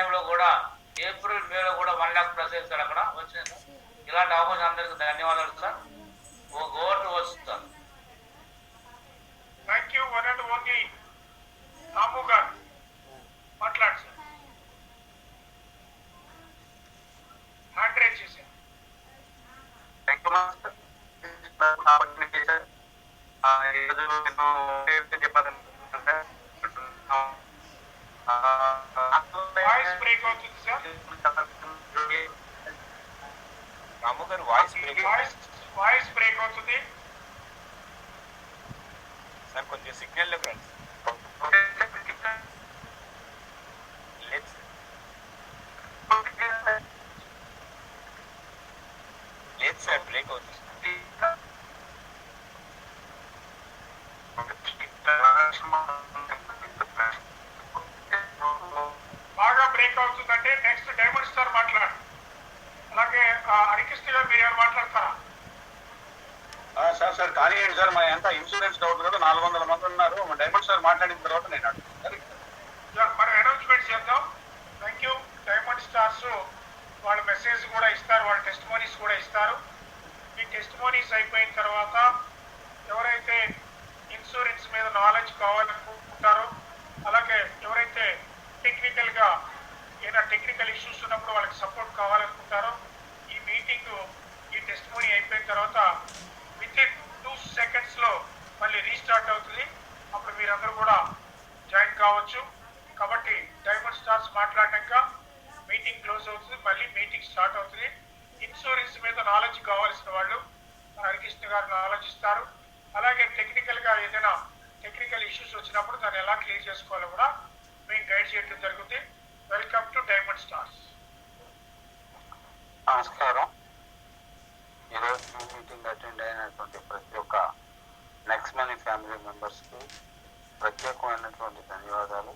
టైంలో కూడా ఏప్రిల్ మేలో కూడా వన్ ల్యాక్ ప్లస్ సార్ అక్కడ వచ్చింది ఇలాంటి అవకాశం అందరికీ ధన్యవాదాలు సార్ ఓ గోవర్ టు వస్తుంది sir thank you one and only Ramu గారు మాట్లాడు సార్ హ్యాండ్ రైజ్ చేశారు thank you master opportunity sir ఈరోజు నేను ఏంటి చెప్పాలనుకుంటే వాయిస్ బ్రేక్ అవుతుంది సార్ రాము గారు voice break voice voice break అవుతుంది సార్ కొంచెం సిగ్నల్ ఫ్రెండ్స్ లేదు ఎంత అవుతుంది కదా నాలుగు వందల మంది ఉన్నారు. డైమండ్ సార్ మాట్లాడిన తర్వాత నేను అడుగుతాను. సార్. మనం అనౌన్స్మెంట్ చేద్దాం. థ్యాంక్ యూ డైమండ్ స్టార్స్ వాళ్ళ మెసేజ్ కూడా ఇస్తారు వాళ్ళ టెస్ట్ కూడా ఇస్తారు. ఈ టెస్ట్ అయిపోయిన తర్వాత ఎవరైతే ఇన్సూరెన్స్ మీద నాలెడ్జ్ కావాలనుకుంటారో అలాగే ఎవరైతే టెక్నికల్గా ఏదైనా టెక్నికల్ ఇష్యూస్ ఉన్నప్పుడు వాళ్ళకి సపోర్ట్ కావాలనుకుంటారో ఈ మీటింగ్ ఈ టెస్ట్ అయిపోయిన తర్వాత విత్ ఇన్ టూ సెకండ్స్లో మళ్ళీ రీస్టార్ట్ అవుతుంది. అప్పుడు మీరందరూ కూడా జాయిన్ కావచ్చు. కాబట్టి డైమండ్ స్టార్స్ మాట్లాడినాక మీటింగ్ క్లోజ్ అవుతుంది. మళ్ళీ మీటింగ్ స్టార్ట్ అవుతుంది. ఇన్సూరెన్స్ మీద నాలెడ్జ్ కావాల్సిన వాళ్ళు మన హరికృష్ణ గారు ఆలోచిస్తారు. అలాగే టెక్నికల్గా ఏదైనా టెక్నికల్ ఇష్యూస్ వచ్చినప్పుడు దాన్ని ఎలా క్లియర్ చేసుకోవాలో కూడా మేము గైడ్ చేయడం జరుగుతుంది. వెల్కమ్ టు డైమండ్ స్టార్స్ నమస్కారం. ఈరోజు మీటింగ్ అటెండ్ అయినటువంటి ప్రతి ఒక్క నెక్స్ట్ మనీ ఫ్యామిలీ మెంబర్స్కి ప్రత్యేకమైనటువంటి ధన్యవాదాలు.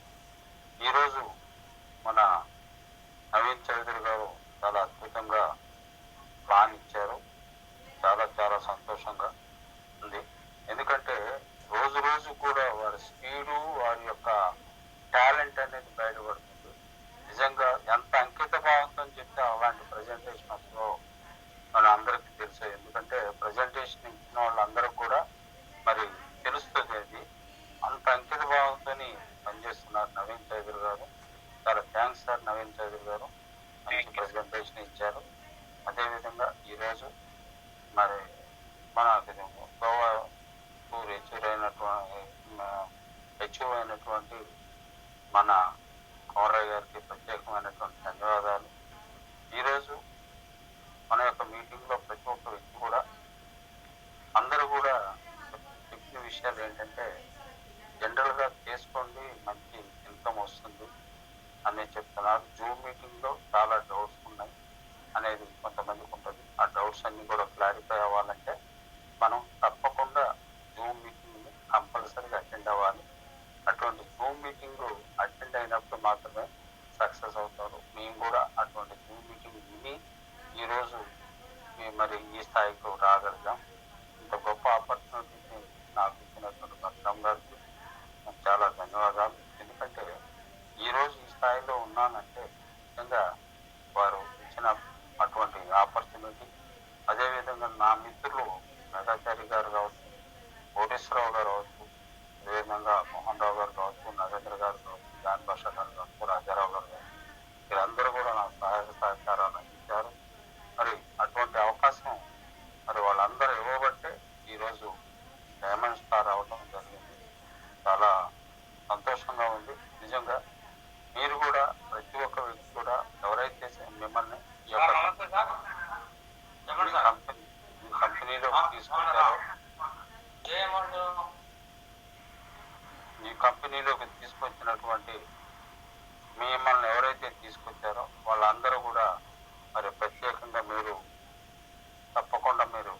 ఈరోజు మన నవీన్ చౌదరి గారు చాలా అద్భుతంగా ప్లాన్ ఇచ్చారు. చాలా చాలా సంతోషంగా ఉంది. ఎందుకంటే రోజు రోజు కూడా వారి స్పీడు వారి యొక్క టాలెంట్ అనేది బయటపడుతుంది. నిజంగా ఎంత అంకిత భావంతో చెప్తే అలాంటి ప్రజెంటేషన్స్లో మన అందరికీ తెలుసు ఎందుకంటే ప్రజెంటేషన్ ఇచ్చిన వాళ్ళందరూ కూడా మరి తెలుస్తుంది అది అంత అంకిత భావంతో పనిచేస్తున్నారు నవీన్ చౌదరి గారు చాలా థ్యాంక్స్ సార్ నవీన్ చౌదరి గారు మంచి ప్రజెంటేషన్ ఇచ్చారు అదేవిధంగా ఈరోజు మరి మన గోవా టూర్ హెచ్యూర్ అయినటువంటి హెచ్యూ అయినటువంటి మన కోరయ్య గారికి ప్రత్యేకమైనటువంటి ధన్యవాదాలు ఈరోజు మన యొక్క మీటింగ్లో ప్రతి ఒక్క వ్యక్తి కూడా అందరూ కూడా చెప్పిన విషయాలు ఏంటంటే జనరల్గా చేసుకోండి మంచి ఇన్కమ్ వస్తుంది అని చెప్తున్నారు లో చాలా డౌట్స్ ఉన్నాయి అనేది కొంతమందికి ఉంటుంది ఆ డౌట్స్ అన్ని కూడా క్లారిఫై అవ్వాలంటే మనం తప్పకుండా జూమ్ మీటింగ్ కంపల్సరీగా అటెండ్ అవ్వాలి అటువంటి జూమ్ మీటింగ్ అటెండ్ అయినప్పుడు మాత్రమే సక్సెస్ అవుతారు మేము కూడా అటువంటి జూమ్ మీటింగ్ విని ఈరోజు మేము మరి ఈ స్థాయికి రాగలిగాం ఇంత గొప్ప ఆపర్చునిటీని నాకు ఇచ్చినటువంటి భద్రం గారికి నాకు చాలా ధన్యవాదాలు ఎందుకంటే ఈరోజు ఈ స్థాయిలో ఉన్నానంటే నిజంగా వారు ఇచ్చిన అటువంటి ఆపర్చునిటీ అదేవిధంగా నా మిత్రులు నాగాచారి గారు కావచ్చు కోటేశ్వరరావు గారు కావచ్చు అదేవిధంగా మోహన్ రావు గారు కావచ్చు నరేంద్ర గారు కావచ్చు జాన్ భాష గారు కావచ్చు రాజారావు గారు కావచ్చు వీరందరూ కూడా నాకు సహాయ సహకారాలు అందించారు మరి అటువంటి అవకాశం మరి వాళ్ళందరూ ఇవ్వబట్టే ఈరోజు డైమండ్ స్టార్ అవడం జరిగింది చాలా సంతోషంగా ఉంది నిజంగా మీరు కూడా ప్రతి ఒక్క వ్యక్తి కూడా ఎవరైతే మిమ్మల్ని ఈ సార్ యొక్క నమస్తే సార్ చెప్పండి మీ సార్ కంపెనీ మీ కంపెనీలో తీసుకొచ్చారో ఏమంటారు మీ కంపెనీలోకి తీసుకొచ్చినటువంటి మిమ్మల్ని ఎవరైతే తీసుకొచ్చారో వాళ్ళందరూ కూడా మరి ప్రత్యేకంగా మీరు తప్పకుండా మీరు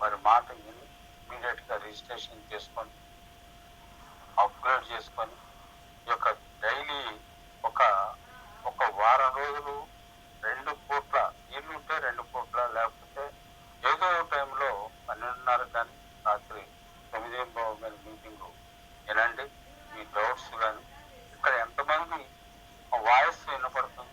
మరి మాట ఇమీడియట్గా రిజిస్ట్రేషన్ చేసుకొని అప్గ్రేడ్ చేసుకొని ఈ యొక్క డైలీ ఒక ఒక వారం రోజులు రెండు పూట్ల నీళ్ళు ఉంటే రెండు పూట్ల లేకపోతే ఏదో టైంలో పన్నెండున్నర కానీ రాత్రి తొమ్మిది మీద మీటింగ్ వినండి మీ డౌట్స్ కానీ ఇక్కడ ఎంతమంది వాయిస్ వినపడుతుంది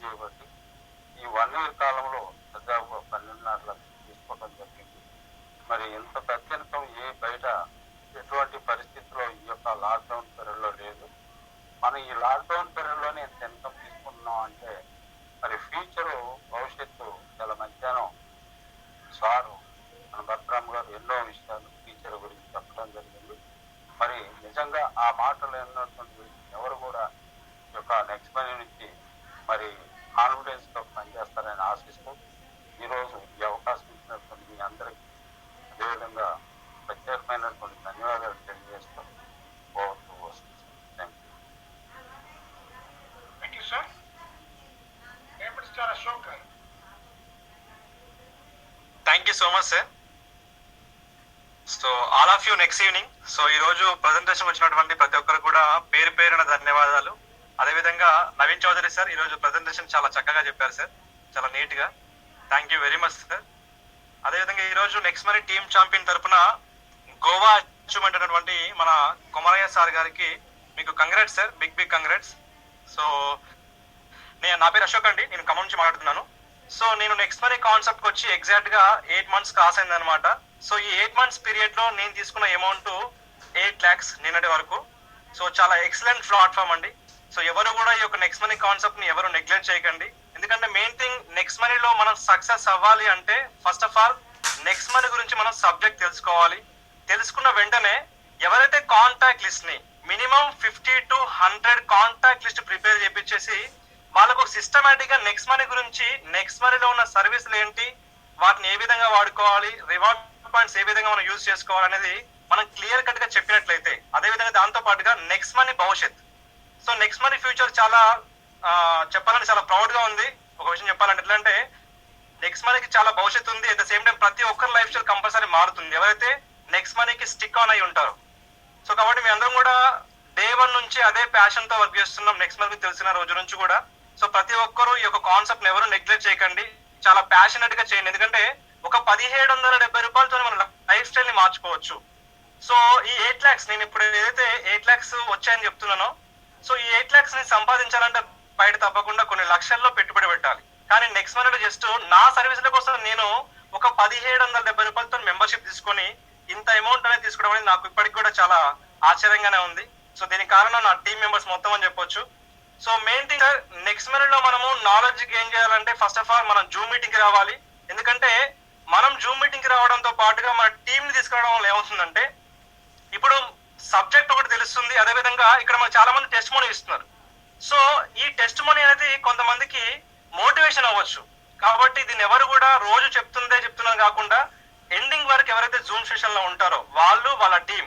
చేయబట్టి ఈ వన్ ఇయర్ కాలంలో దాదాపు పన్నెండున్నర లక్షలు తీసుకోవడం జరిగింది మరి ఇంత అత్యంతం ఏ బయట ఎటువంటి పరిస్థితిలో ఈ యొక్క లాక్డౌన్ పీరియడ్లో లేదు మనం ఈ లాక్డౌన్ పీరియడ్లోనే ఇంత ఇన్కమ్ తీసుకుంటున్నాం అంటే మరి ఫ్యూచర్ భవిష్యత్తు చాలా మధ్యాహ్నం సారు మన భద్రామ్ గారు ఎన్నో విషయాలు ఫ్యూచర్ గురించి చెప్పడం జరిగింది మరి నిజంగా ఆ మాటలు ఎన్నటువంటి ఎవరు కూడా ఈ యొక్క నెక్స్ట్ మనీ నుంచి మరి కాన్ఫిడెన్స్తో పనిచేస్తారని ఆశిస్తూ ఈరోజు ఈ అవకాశం ఇచ్చినటువంటి మీ అందరికీ అదేవిధంగా ప్రత్యేకమైనటువంటి ధన్యవాదాలు తెలియజేస్తూ పోతూ వస్తుంది thank you thank you sir రేపటి స్టార్ అశోక్ గారు thank you so much sir so all of you next evening so ఈ రోజు ప్రజెంటేషన్ వచ్చినటువంటి ప్రతి ఒక్కరు కూడా పేరు పేరున ధన్యవాదాలు. అదేవిధంగా నవీన్ చౌదరి సార్ ఈరోజు ప్రజెంటేషన్ చాలా చక్కగా చెప్పారు సార్ చాలా నీట్గా. Thank you very much sir అదేవిధంగా ఈరోజు నెక్స్ట్ మరి టీమ్ ఛాంపియన్ తరపున గోవా అచీవ్మెంట్ అయినటువంటి మన కుమారయ్య సార్ గారికి మీకు congrats sir big big congrats so నేను నా పేరు అశోక్ అండి. నేను ఖమ్మం నుంచి మాట్లాడుతున్నాను. సో నేను నెక్స్ట్ మనీ కాన్సెప్ట్ వచ్చి ఎగ్జాక్ట్గా ఎయిట్ మంత్స్ కాస్ అయింది అనమాట సో ఈ ఎయిట్ మంత్స్ పీరియడ్లో నేను తీసుకున్న అమౌంట్ ఎయిట్ ల్యాక్స్ నిన్నటి వరకు. సో చాలా ఎక్సలెంట్ ప్లాట్ఫామ్ అండి. సో ఎవరు కూడా ఈ యొక్క నెక్స్ట్ మనీ కాన్సెప్ట్ని ఎవరు నెగ్లెక్ట్ చేయకండి. ఎందుకంటే మెయిన్ థింగ్ నెక్స్ట్ మనీలో మనం సక్సెస్ అవ్వాలి అంటే first of all next money గురించి మనం సబ్జెక్ట్ తెలుసుకోవాలి. తెలుసుకున్న వెంటనే ఎవరైతే contact లిస్ట్ని minimum fifty to hundred contact list prepare చేపించేసి వాళ్ళకు సిస్టమేటిక్గా నెక్స్ట్ మనీ గురించి నెక్స్ట్ మనీలో ఉన్న సర్వీసులు ఏంటి వాటిని ఏ విధంగా వాడుకోవాలి రివార్డ్ పాయింట్స్ ఏ విధంగా మనం యూజ్ చేసుకోవాలి అనేది మనం క్లియర్ కట్గా చెప్పినట్లయితే అదే విధంగా దాంతో పాటుగా నెక్స్ట్ మనీ భవిష్యత్. సో నెక్స్ట్ మనీ ఫ్యూచర్ చాలా చెప్పాలంటే చాలా ప్రౌడ్గా ఉంది. ఒక విషయం చెప్పాలంటే ఎట్లా అంటే నెక్స్ట్ మనీకి చాలా భవిష్యత్తు ఉంది. అట్ ద సేమ్ టైం ప్రతి ఒక్కరి లైఫ్ స్టైల్ కంపల్సరీ మారుతుంది. ఎవరైతే నెక్స్ట్ మనీకి స్టిక్ ఆన్ అయి ఉంటారు. సో కాబట్టి మీ అందరం కూడా డే వన్ నుంచి అదే ప్యాషన్తో వర్క్ చేస్తున్నాం. నెక్స్ట్ మంత్ తెలిసిన రోజు నుంచి కూడా. సో ప్రతి ఒక్కరూ ఈ యొక్క కాన్సెప్ట్ ఎవరు నెగ్లెక్ట్ చేయకండి. చాలా ప్యాషనెట్గా చేయండి. ఎందుకంటే ఒక పదిహేడు వందల డెబ్బై రూపాయలతో మన లైఫ్ స్టైల్ని మార్చుకోవచ్చు. సో ఈ ఎయిట్ ల్యాక్స్ నేను ఇప్పుడు ఏదైతే ఎయిట్ ల్యాక్స్ వచ్చాయని చెప్తున్నానో సో ఈ ఎయిట్ ల్యాక్స్ని సంపాదించాలంటే బయట తప్పకుండా కొన్ని లక్షల్లో పెట్టుబడి పెట్టాలి. కానీ నెక్స్ట్ మంత్ జస్ట్ నా సర్వీసుల కోసం నేను ఒక పదిహేడు వందల డెబ్బై రూపాయలతో మెంబర్షిప్ తీసుకొని ఇంత అమౌంట్ అనేది తీసుకోవడం అనేది నాకు ఇప్పటికి కూడా చాలా ఆశ్చర్యంగానే ఉంది. సో దీని కారణం నా టీం మెంబర్స్ మొత్తం అని చెప్పొచ్చు. సో మెయిన్ థింగ్ నెక్స్ట్ మినిట్లో మనము నాలెడ్జ్ గెయిన్ చేయాలంటే ఫస్ట్ ఆఫ్ ఆల్ మనం జూమ్ మీటింగ్కి రావాలి. ఎందుకంటే మనం జూమ్ మీటింగ్కి రావడంతో పాటుగా మన టీం ని తీసుకురావడం వల్ల ఏమవుతుందంటే ఇప్పుడు సబ్జెక్ట్ ఒకటి తెలుస్తుంది అదే విధంగా ఇక్కడ మనకు చాలా మంది టెస్ట్ మనీ ఇస్తున్నారు. సో ఈ టెస్ట్ మనీ అనేది కొంతమందికి మోటివేషన్ అవ్వచ్చు. కాబట్టి దీన్ని ఎవరు కూడా రోజు చెప్తుందే చెప్తున్నా కాకుండా ఎండింగ్ వరకు ఎవరైతే జూమ్ సెషన్లో ఉంటారో వాళ్ళు వాళ్ళ టీం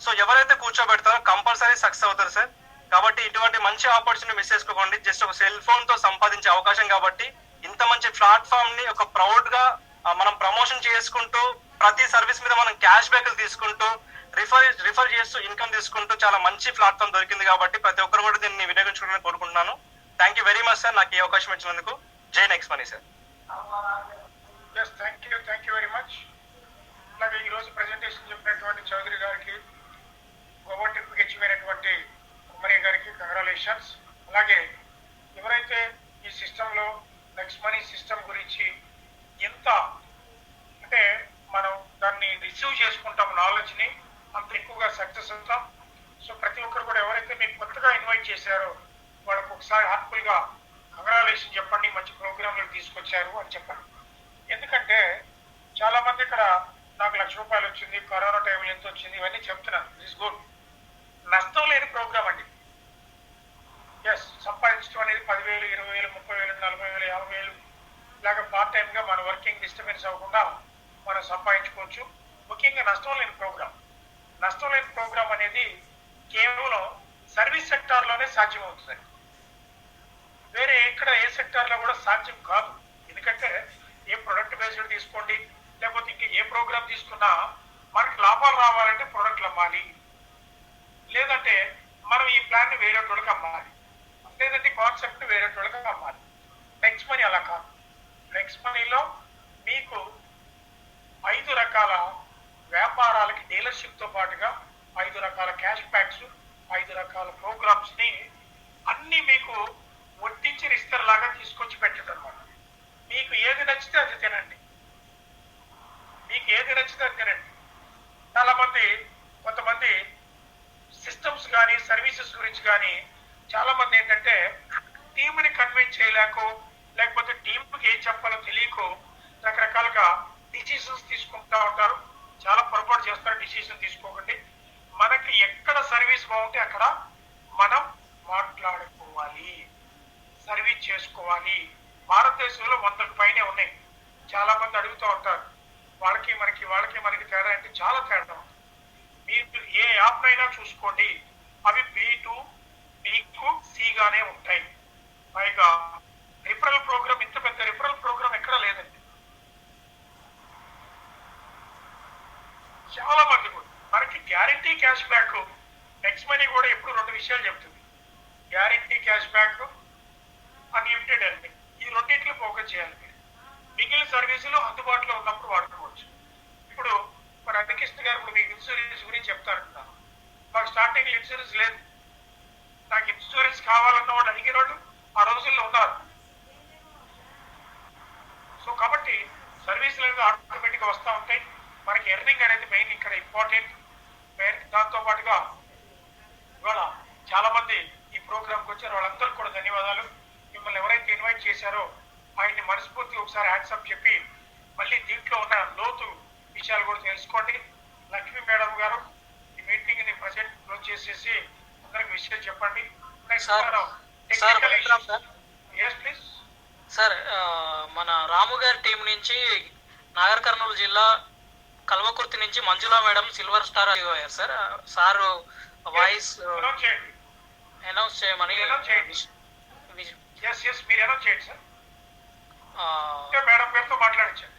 సో ఎవరైతే కూర్చోబెడతారో కంపల్సరీ సక్సెస్ అవుతారు సార్ కాబట్టి ఇటువంటి మంచి ఆపర్చునిటీ మిస్ చేసుకోకండి. జస్ట్ ఒక సెల్ ఫోన్తో సంపాదించే అవకాశం కాబట్టి ఇంత మంచి ప్లాట్ఫామ్ని ఒక ప్రౌడ్గా మనం ప్రమోషన్ చేసుకుంటూ ప్రతి సర్వీస్ మీద మనం క్యాష్ బ్యాక్ తీసుకుంటూ రిఫర్ రిఫర్ చేస్తూ ఇన్కమ్ తీసుకుంటూ చాలా మంచి ప్లాట్ఫామ్ దొరికింది కాబట్టి ప్రతి ఒక్కరు కూడా దీన్ని వినియోగించుకోవాలని కోరుకుంటున్నాను. Thank you very much sir నాకు ఈ అవకాశం ఇచ్చినందుకు జై next money sir thank you thank you very much అలాగే ఈరోజు ప్రజెంటేషన్ చెప్పినటువంటి చౌదరి గారికి గోవా ట్రిప్కి ఇచ్చిపోయినటువంటి కుమరి గారికి కంగ్రాలేషన్స్ అలాగే ఎవరైతే ఈ సిస్టంలో నెక్స్ట్ మనీ సిస్టమ్ గురించి ఎంత అంటే మనం దాన్ని రిసీవ్ చేసుకుంటాం నాలెడ్జ్ని అంత ఎక్కువగా సక్సెస్ అవుతాం. సో ప్రతి ఒక్కరు కూడా ఎవరైతే మీకు కొత్తగా ఇన్వైట్ చేశారో వాళ్ళకు ఒకసారి హార్ట్ఫుల్గా కంగ్రాలేషన్ చెప్పండి మంచి ప్రోగ్రాంలు తీసుకొచ్చారు అని చెప్పండి ఎందుకంటే చాలా మంది ఇక్కడ నాకు లక్ష రూపాయలు వచ్చింది కరోనా టైంలో ఎంత వచ్చింది ఇవన్నీ చెప్తున్నారు. ఇస్ గుడ్ నష్టం లేని ప్రోగ్రామ్ అండి. ఎస్ సంపాదించడం అనేది పదివేలు ఇరవై వేలు ముప్పై వేలు నలభై వేలు యాభై వేలు ఇలాగ పార్ట్ టైంగా మన వర్కింగ్ డిస్టర్బెన్స్ అవ్వకుండా మనం సంపాదించుకోవచ్చు. ముఖ్యంగా నష్టం లేని ప్రోగ్రామ్. నష్టం లేని ప్రోగ్రామ్ అనేది కేవలం సర్వీస్ సెక్టార్లోనే సాధ్యమవుతుంది. వేరే ఎక్కడ ఏ సెక్టార్లో కూడా సాధ్యం కాదు. ఎందుకంటే ఏ ప్రొడక్ట్ బేస్డ్ తీసుకోండి లేకపోతే ఇంకా ఏ ప్రోగ్రామ్ తీసుకున్నా మనకి లాభాలు రావాలంటే ప్రొడక్ట్లు అమ్మాలి లేదంటే మనం ఈ ప్లాన్ని వేరే వాళ్ళకి అమ్మాలి. లేదంటే కాన్సెప్ట్ వేరే వాళ్ళకి అమ్మాలి. ఫ్లెక్స్ మనీ అలా కాదు. ఫ్లెక్స్ మనీలో మీకు ఐదు రకాల వ్యాపారాలకి డీలర్షిప్తో పాటుగా ఐదు రకాల క్యాష్ బ్యాక్స్ ఐదు రకాల ప్రోగ్రామ్స్ని అన్ని మీకు ఒట్టించిన ఇస్తర్లాగా తీసుకొచ్చి పెట్టడం అనమాట మీకు ఏది నచ్చితే అది తినండి. మీకు ఏది నచ్చితే అది తినండి. చాలా మంది కొంతమంది సిస్టమ్స్ కానీ సర్వీసెస్ గురించి కానీ చాలా మంది ఏంటంటే టీంని కన్విన్స్ చేయలేకో లేకపోతే టీంకి ఏం చెప్పాలో తెలియకో రకరకాలుగా డిసిషన్స్ తీసుకుంటా ఉంటారు. చాలా పొరపాటు చేస్తారు డిసిషన్ తీసుకోకండి. మనకి ఎక్కడ సర్వీస్ బాగుంటే అక్కడ మనం మాట్లాడుకోవాలి. సర్వీస్ చేసుకోవాలి. భారతదేశంలో వందకు పైనే ఉన్నాయి. చాలా మంది అడుగుతూ ఉంటారు. వాళ్ళకి మనకి వాళ్ళకి మనకి తేడా అంటే చాలా తేడా. మీరు ఏ యాప్ అయినా చూసుకోండి. అవి బి టు మీకు గానే ఉంటాయి. పైగా రిఫరల్ ప్రోగ్రామ్ ఇంత పెద్ద రిఫరల్ ప్రోగ్రామ్ ఎక్కడ లేదండి. చాలా మంది కూడా. మనకి guarantee cash back next money కూడా ఎప్పుడు రెండు విషయాలు చెప్తుంది. గ్యారంటీ క్యాష్ బ్యాక్ అన్లిమిటెడ్ అండి ఈ రెండింటిని ఫోకస్ చేయాలి. మిగిలిన సర్వీసులు అందుబాటులో ఉన్నప్పుడు వాడుకోవాలి. గారు ఇప్పుడు మీకు ఇన్సూరెన్స్ గురించి చెప్తారంటున్నారు మాకు స్టార్టింగ్ ఇన్సూరెన్స్ లేదు. నాకు ఇన్సూరెన్స్ కావాలన్న వాళ్ళు అడిగిన వాళ్ళు ఆ రోజుల్లో ఉన్నారు. సో కాబట్టి సర్వీసులు అనేది ఆటోమేటిక్గా వస్తూ ఉంటాయి. మనకి ఎర్నింగ్ అనేది మెయిన్ ఇక్కడ ఇంపార్టెంట్ దాంతో పాటుగా ఇవాళ చాలా మంది ఈ ప్రోగ్రామ్కి వచ్చారు. వాళ్ళందరికీ కూడా ధన్యవాదాలు. మిమ్మల్ని ఎవరైతే ఇన్వైట్ చేశారో ఆయన్ని మనస్ఫూర్తి ఒకసారి హ్యాట్సప్ చెప్పి మళ్ళీ దీంట్లో ఉన్న లోతు విషయాలు కూడా తెలుసుకోండి. లక్ష్మీ మేడం గారు ఈ మీటింగ్ని ప్రజెంట్ క్లోజ్ చేసేసి అందరికి విషయం చెప్పండి. సార్, మన రాము గారి టీం నుంచి నాగర్ కర్నూలు జిల్లా కల్వకుర్తి నుంచి మంజులా మేడం సిల్వర్ స్టార్ అయ్యారు. సార్ సారు వాయిస్ అనౌన్స్ చేయమని మీరు అనౌన్స్ చేయండి. సార్ మేడం గారితో మాట్లాడించండి.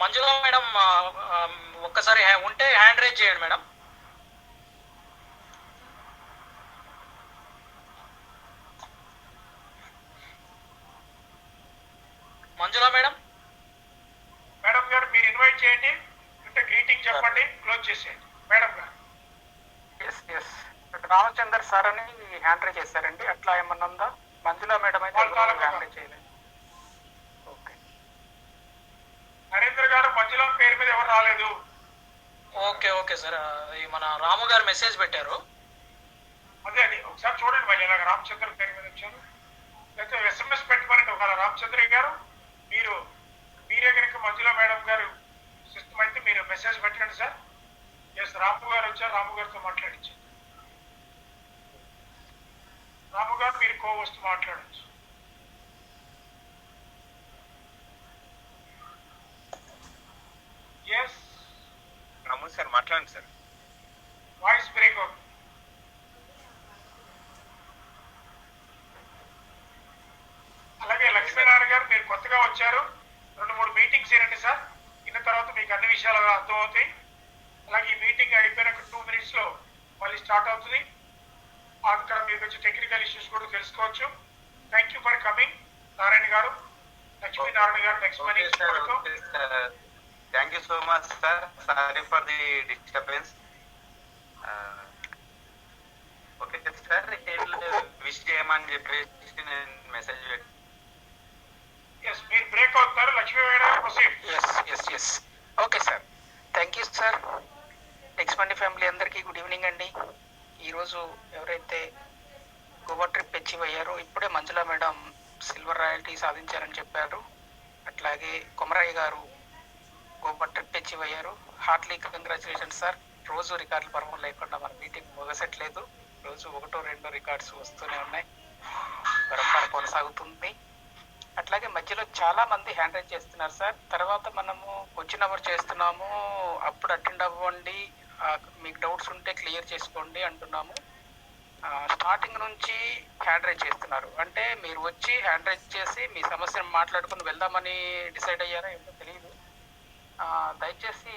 మంజులా మేడం ఒక్కసారి ఉంటే హ్యాండ్ రైజ్ చేయండి మేడం. మంజులా మేడం? మేడం గారు మీరు ఇన్వైట్ చేయండి. అంటే గ్రీటింగ్ చెప్పండి. క్లోజ్ చేసేయండి. మేడం గారు. Yes yes. రామచందర్ సార్ అని హ్యాండ్ రైజ్ చేశారండి. అట్లా ఏమన్నా ఉందా? మంజులా మేడం అయితే హ్యాండ్ రైజ్ చేయలేదు ఓకే నరేంద్ర గారు మధ్యలో పేరు మీద ఎవరు రాలేదు. Okay okay sir. మన రాము గారు మెసేజ్ పెట్టారు. అదే అది. ఒకసారి చూడండి మళ్ళీ ఇలాగ రామచంద్ర పేరు మీద వచ్చారు. లేకపోతే ఎస్ఎంఎస్ పెట్టమనండి ఒకవేళ రామచంద్ర గారు మీరు మీరే కనుక మంజుల మేడం గారు సిస్టమ్ అయితే మీరు మెసేజ్ పెట్టండి సార్. ఎస్ రాము గారు వచ్చారు రాము గారితో మాట్లాడించండి. రాము గారు మీరు కో వస్తూ మాట్లాడచ్చు ఎస్ రాము సార్ మాట్లాడండి సార్. వాయిస్ బ్రేక్ అవుతుంది. అలాగే లక్ష్మీనారాయణ గారు మీరు కొత్తగా వచ్చారు. రెండు మూడు మీటింగ్స్ ఏనండి సార్. ఇన్న తర్వాత మీకు అన్ని విషయాలు అర్థమవుతాయి. అలాగే ఈ మీటింగ్ అయిపోయినాక టూ మినిట్స్లో మళ్ళీ స్టార్ట్ అవుతుంది. అక్కడ మీకు వచ్చి టెక్నికల్ ఇష్యూస్ కూడా తెలుసుకోవచ్చు. Thank you for coming Narayana గారు. లక్ష్మీనారాయణ గారు next money thank you so much sir sorry for the disturbance okay sir wish చేయమని చెప్పేసి నేను మెసేజ్ ఎస్ మీరు break yes yes yes okay sir thank you sir next Monday family అందరికీ good evening అండి. ఈరోజు ఎవరైతే గోవా ట్రిప్ అచీవ్ అయ్యారో ఇప్పుడే మంజులా మేడం సిల్వర్ రాయల్టీ సాధించారని చెప్పారు. అట్లాగే కొమరయ్య గారు గొప్ప ట్రిప్ అచీవ్ అయ్యారు హార్ట్లీ కంగ్రాచులేషన్ సార్. రోజు రికార్డులు పర్వం లేకుండా మన మీటింగ్ ముగసట్లేదు. రోజు ఒకటో రెండో రికార్డ్స్ వస్తూనే ఉన్నాయి. పరంపర కొనసాగుతుంది. అట్లాగే మధ్యలో చాలా మంది హ్యాండ్ రైజ్ చేస్తున్నారు సార్. తర్వాత మనము వచ్చినప్పుడు అవర్ చేస్తున్నాము. అప్పుడు అటెండ్ అవ్వండి. మీకు డౌట్స్ ఉంటే క్లియర్ చేసుకోండి అంటున్నాము. స్టార్టింగ్ నుంచి హ్యాండ్ రైజ్ చేస్తున్నారు. అంటే మీరు వచ్చి హ్యాండ్ రైజ్ చేసి మీ సమస్యను మాట్లాడుకుని వెళ్దామని డిసైడ్ అయ్యారా? ఏంటో తెలియదు. దయచేసి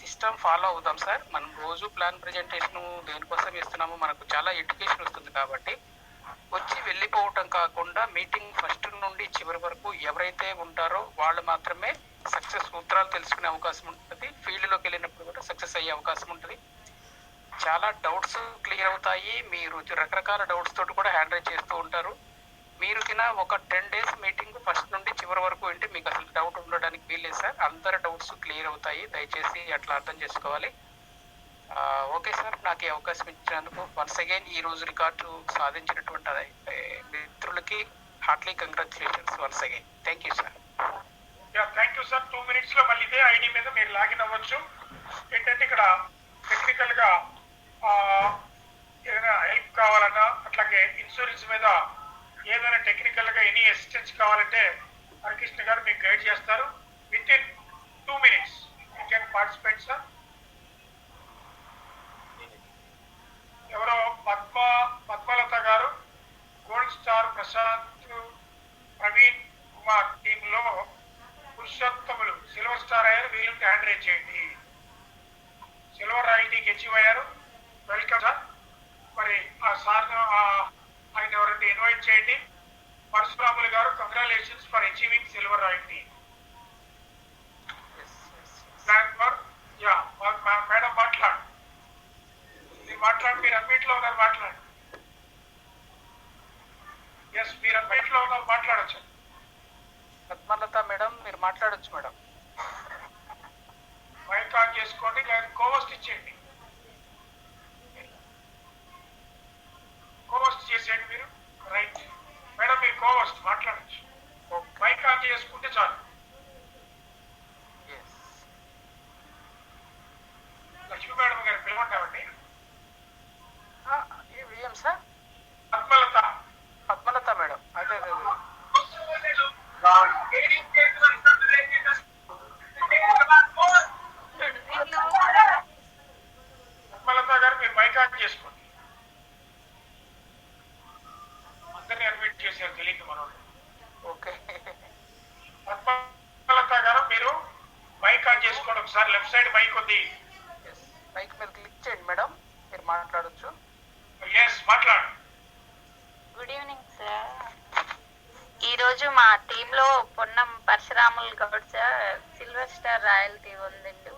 సిస్టమ్ ఫాలో అవుదాం సార్. మనం రోజు ప్లాన్ ప్రజెంటేషన్ దేనికోసం ఇస్తున్నాము మనకు చాలా ఎడ్యుకేషన్ వస్తుంది కాబట్టి వచ్చి వెళ్ళిపోవటం కాకుండా మీటింగ్ ఫస్ట్ నుండి చివరి వరకు ఎవరైతే ఉంటారో వాళ్ళు మాత్రమే సక్సెస్ సూత్రాలు తెలుసుకునే అవకాశం ఉంటుంది. ఫీల్డ్లోకి వెళ్ళినప్పుడు కూడా సక్సెస్ అయ్యే అవకాశం ఉంటుంది. చాలా డౌట్స్ క్లియర్ అవుతాయి. మీరు రకరకాల డౌట్స్ తోటి కూడా హ్యాండిల్ చేస్తూ ఉంటారు. మీరు తిన ఒక టెన్ డేస్ మీటింగ్ ఫస్ట్ నుండి చివరి వరకు అంటే మీకు అసలు డౌట్ ఉండడానికి వీల్లేదు సార్. అందరు డౌట్స్ క్లియర్ అవుతాయి. దయచేసి అట్లా అర్థం చేసుకోవాలి. Okay sir. నాకు ఈ అవకాశం ఇచ్చినందుకు వన్స్ అగైన్ ఈ రోజు రికార్డు సాధించినటువంటి మిత్రులకి heartly congratulations once again thank you sir ya thank you sir two మినిట్స్లో మళ్ళీ ఇదే ఐడి మీద మీరు లాగిన్ అవ్వచ్చు. ఏంటంటే ఇక్కడ టెక్నికల్గా ఏదైనా హెల్ప్ కావాలన్నా అట్లాగే ఇన్సూరెన్స్ మీద ఏదైనా టెక్నికల్గా ఎనీ అసిస్టెన్స్ కావాలంటే హరికృష్ణ గారు మీకు గైడ్ చేస్తారు. Within two minutes you can participate sir. ఎవరో పద్మ పద్మలత గారు గోల్డ్ స్టార్ ప్రశాంత్ ప్రవీణ్ కుమార్ టీమ్లో పురుషోత్తములు సిల్వర్ స్టార్ అయ్యారు. వీళ్ళకి హ్యాండ్ రేజ్ చేయండి. సిల్వర్ రాయల్టీకి అచీవ్ అయ్యారు. Welcome sir. మరి ఆ సార్ ఆయన ఎవరంటే ఇన్వైట్ చేయండి. పరశురాములు గారు congratulations for achieving silver royalty madam మాట్లాడు. మీరు మాట్లాడి మీరు అన్నింటిలో ఉన్నారు మాట్లాడు. ఎస్ మీరు అన్నింటిలో ఉన్నారు మాట్లాడచ్చు. పద్మలత మేడం మీరు మాట్లాడొచ్చు మేడం. మైక్ ఆన్ చేసుకోండి లేదా కోవస్ట్ ఇచ్చేయండి కోవస్ట్ చేసేయండి మీరు రైట్ మేడం మీరు కోవస్ట్ మాట్లాడచ్చు మైక్ ఆన్ చేసుకుంటే చాలు ఎస్ లక్ష్మీ మేడం గారు పిలవంటామండి ఏం సార్ పద్మలత పద్మలత మేడం అదే అదే అదే. పద్మలత గారు మీరు మైక్ ఆన్ చేసుకోండి అందరినీ అడ్మిట్ చేశారు తెలియక మనోళ్ళు ఓకే పద్మలత గారు మీరు మైక్ ఆన్ చేసుకోండి ఒకసారి లెఫ్ట్ సైడ్ మైక్ ఉంది. మైక్ మీద క్లిక్ చేయండి మేడం. మీరు మాట్లాడొచ్చు. ఎస్ మాట్లాడు. గుడ్ ఈవినింగ్ సార్ ఈరోజు మా టీంలో Ponnam Parasuramulu Goud sir silver star royalty ఉందిండు.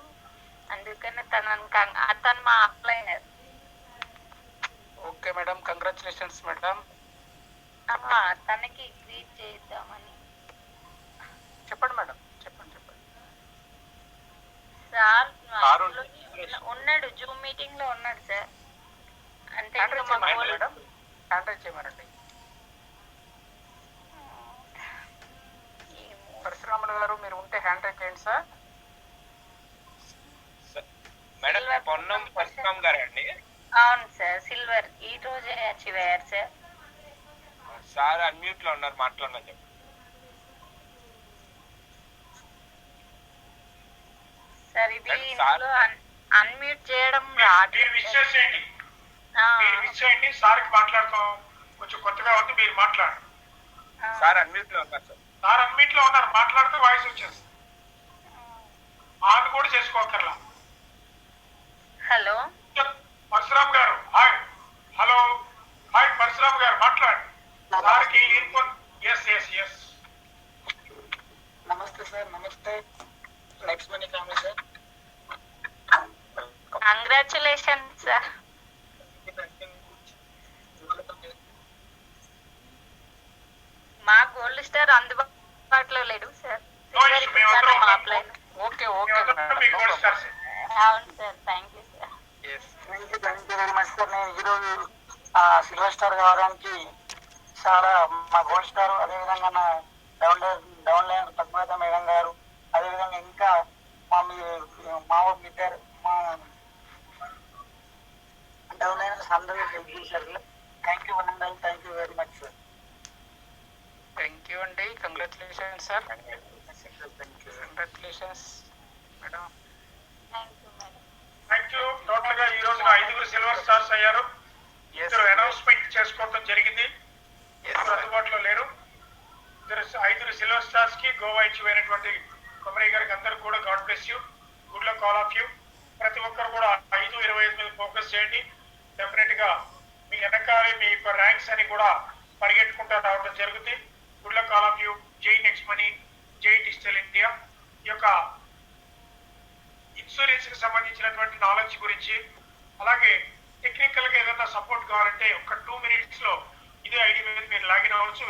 అందుకని తనని అతను మా upliner okay madam congratulations madam తనకి గ్రీట్ చేద్దామని. చెప్పండి మేడం చెప్పండి చెప్పండి సార్ ఉన్నాడు జూమ్ మీటింగ్లో ఉన్నాడు సార్. అంటే మా చేయమనండి. పరశురాములు గారు మీరు ఉంటే హ్యాండ్ రైజ్ చేయండి సార్. మేడం పొన్నం పరశురామ్ గారు అండి? అవును సార్ సిల్వర్. ఈ రోజే అచీవ్ అయ్యారు సార్. సార్ అన్మ్యూట్లో ఉన్నారు మాట్లాడినా చెప్పండి. ఇది ఇందులో అన్మ్యూట్ చేయడం మీరు రావట్లేదు విష్ చేసేయండి ఆ, మీరు విష్ చేయండి. సార్కి మాట్లాడతాం కొంచెం కొత్తగా ఉంది మీరు మాట్లాడు. ఆ. సార్ అన్మ్యూట్లో ఉన్నారు సార్. సార్ అన్నింటిలో ఉన్నారు. మాట్లాడితే వాయిస్ వచ్చేస్తుంది. ఆన్ కూడా చేసుకోకర్లా హలో. పరశురామ్ గారు హాయ్ హలో. హాయ్ పరశురామ్ గారు మాట్లాడు. సార్కి ఇన్ఫోన్ ఎస్ ఎస్ ఎస్ నమస్తే సార్. నమస్తే. Money family sir. Congratulation sir మా గోల్డ్ స్టార్ అందుబాటులో లేడు సార్ ఓకే ఓకే అవును sir thank you sir thank you thank you very much sir నేను ఈరోజు ఆ సిల్వర్ స్టార్ కావడానికి చాలా మా గోల్డ్ స్టార్ అదేవిధంగా నా down line down line Padmanatha madam గారు అదేవిధంగా ఇంకా మా మీ మా ఇద్దరు మా డౌన్ లైనర్స్ అందరూ హెల్ప్ చేశారు thank you and thank you very much sir thank you అండి congratulation sir thank you congratulations madam thank you madam thank you టోటల్గా ఈ రోజున ఐదుగురు సిల్వర్ స్టార్స్ అయ్యారు. ఇద్దరు అనౌన్స్మెంట్ చేసుకోవడం జరిగింది. ఇద్దరు అందుబాటులో లేరు. ఇద్దరు ఐదుగురు సిల్వర్ స్టార్స్కి గోవా ఇచ్చిపోయినటువంటి కొమరయ్య గారికి అందరూ కూడా God bless you good luck all of you ప్రతి ఒక్కరు కూడా ఐదు ఇరవై ఐదు మీద ఫోకస్ చేయండి. డెఫినెట్గా మీ వెనకాలే మీ యొక్క ర్యాంక్స్ అని కూడా పరిగెట్టుకుంటూ రావడం జరుగుతుంది. Good luck all of you జై నెక్స్ట్ మనీ జై డిజిటల్ ఇండియా ఈ యొక్క ఇన్సూరెన్స్కి సంబంధించినటువంటి నాలెడ్జ్ గురించి అలాగే టెక్నికల్గా ఏదైనా సపోర్ట్ కావాలంటే ఒక టూ మినిట్స్లో ఇదే ఐడి మీద మీరు లాగిన్ అవ్వచ్చు.